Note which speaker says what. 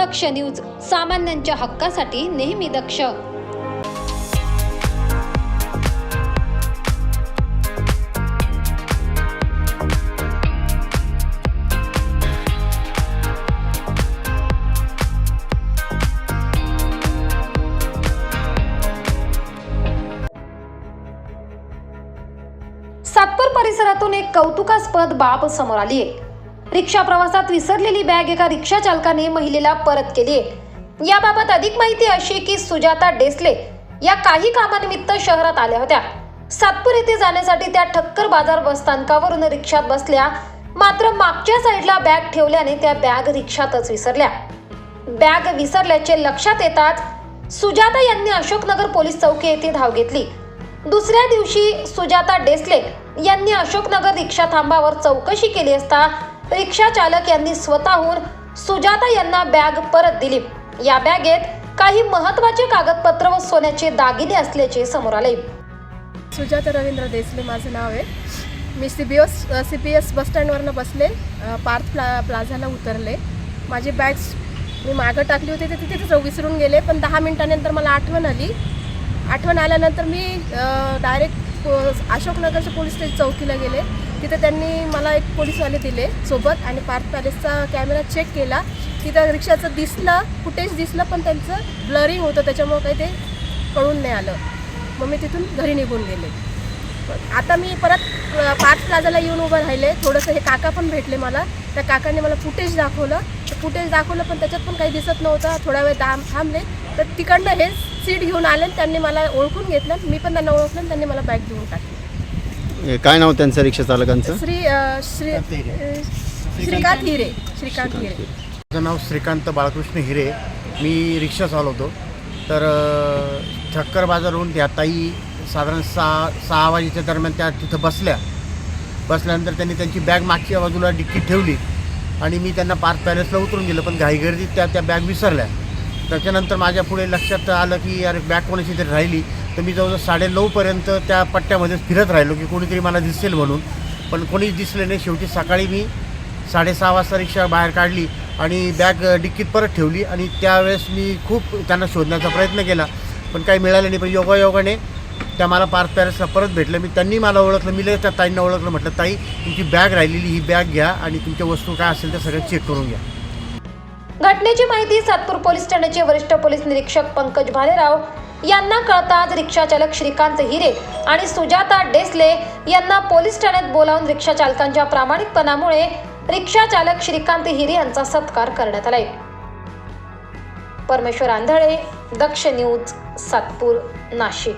Speaker 1: दक्ष news सामान्यांच्या हक्कासाठी नेहमी दक्ष. सातपूर परिसरातून एक कौतुकास्पद बाब समोर आली आहे रिक्षा प्रवासात विसरलेली बॅग एका रिक्षा चालकाने महिलेला परत केली. आहे याबाबत अधिक माहिती अशी की सुजाता डेसले या काही कामानिमित्त शहरात आल्या होत्या. सातपूर येथे जाण्यासाठी त्या ठक्कर बाजार बसस्थानकावरून रिक्षात बसल्या मात्र मागच्या साईडला बॅग ठेवल्याने त्या बॅग रिक्षातच विसरल्या. बॅग विसरल्याचे लक्षात येताच सुजाता यांनी अशोकनगर पोलीस चौकी येथे धाव घेतली. दुसऱ्या दिवशी सुजाता डेसले यांनी अशोकनगर रिक्षा थांबावर चौकशी केली असता रिक्षा चालक यांनी स्वतःहून सुजाता यांना बॅग परत दिली. या बॅगेत काही महत्त्वाचे कागदपत्र व सोन्याचे दागिने असल्याचे समोर आले.
Speaker 2: सुजाता रवींद्र देसले माझं नाव आहे. मी C B S C P S बसस्टँडवरनं बसले पार्थ प्ला प्लाझाला उतरले. माझी बॅग्स मी मागं टाकली होती तर तिथेच विसरून गेले पण दहा मिनिटानंतर मला आठवण आली. आठवण आल्यानंतर मी डायरेक्ट अशोकनगरच्या पोलीस स्टेशन चौकीला गेले. तिथे त्यांनी मला एक पोलीसवाले दिले सोबत आणि पार्थ पॅलेसचा कॅमेरा चेक केला. तिथं रिक्षाचं दिसलं फुटेज दिसलं पण त्यांचं ब्लरिंग होतं त्याच्यामुळं काही ते कळून नाही आलं. मग मी तिथून घरी निघून गेले. आता मी परत पार्क पार्थ प्लाझाला येऊन उभं राहिले. थोडंसं हे काका पण भेटले मला. त्या काकाने मला फुटेज दाखवलं. तर फुटेज दाखवलं पण त्याच्यात पण काही दिसत नव्हतं. थोडा वेळ दाम थांबले. तर तिकडनं हे सीट घेऊन आले त्यांनी मला ओळखून घेतलं. मी पण त्यांना ओळखलं त्यांनी मला बॅग देऊन टाकली.
Speaker 3: काय नाव त्यांचं रिक्षा चालकांचं?
Speaker 2: श्री अ, श्री अ, श्रीकांत हिरे. श्रीकांत हिरे.
Speaker 4: माझं नाव श्रीकांत बाळकृष्ण हिरे. मी रिक्षा चालवतो. तर अ, ठक्कर बाजारहून त्या ताई साधारण सहा सहा वाजेच्या दरम्यान त्या तिथं बसल्या. बसल्यानंतर त्यांनी त्यांची बॅग मागच्या बाजूला डिक्कीत ठेवली. आणि मी त्यांना पार्क पॅलेसला उतरून दिलं पण घाईगर्दीत त्या त्या बॅग विसरल्या. त्याच्यानंतर माझ्या पुढे लक्षात आलं की अरे बॅग कोणाची तरी राहिली. तर मी जवळजवळ साडे नऊपर्यंत त्या पट्ट्यामध्ये फिरत राहिलो की कोणीतरी मला दिसेल म्हणून. पण कोणीच दिसले नाही. शेवटी सकाळी मी साडेसहा वाजता रिक्षा बाहेर काढली आणि बॅग डिक्कीत परत ठेवली आणि त्यावेळेस मी खूप त्यांना शोधण्याचा प्रयत्न केला. पण काही मिळालं नाही. पण योगायोगाने त्या मला पार्क पॅरेसला परत भेटलं. मी त्यांनी मला ओळखलं. मी लगेच त्या ताईंना ओळखलं. म्हटलं ताई तुमची बॅग राहिलेली ही बॅग घ्या आणि तुमच्या वस्तू काय असेल त्या सगळ्या चेक करून घ्या.
Speaker 1: घटनेची माहिती सातपूर पोलीस ठाण्याचे वरिष्ठ पोलीस निरीक्षक पंकज भालेराव यांना कळताच रिक्षा चालक श्रीकांत हिरे आणि सुजाता डेसले यांना पोलीस ठाण्यात बोलावून रिक्षा चालकांच्या प्रामाणिकपणामुळे रिक्षा चालक श्रीकांत हिरे यांचा सत्कार करण्यात आलाय. परमेश्वर आंधळे दक्ष न्यूज सातपूर नाशिक.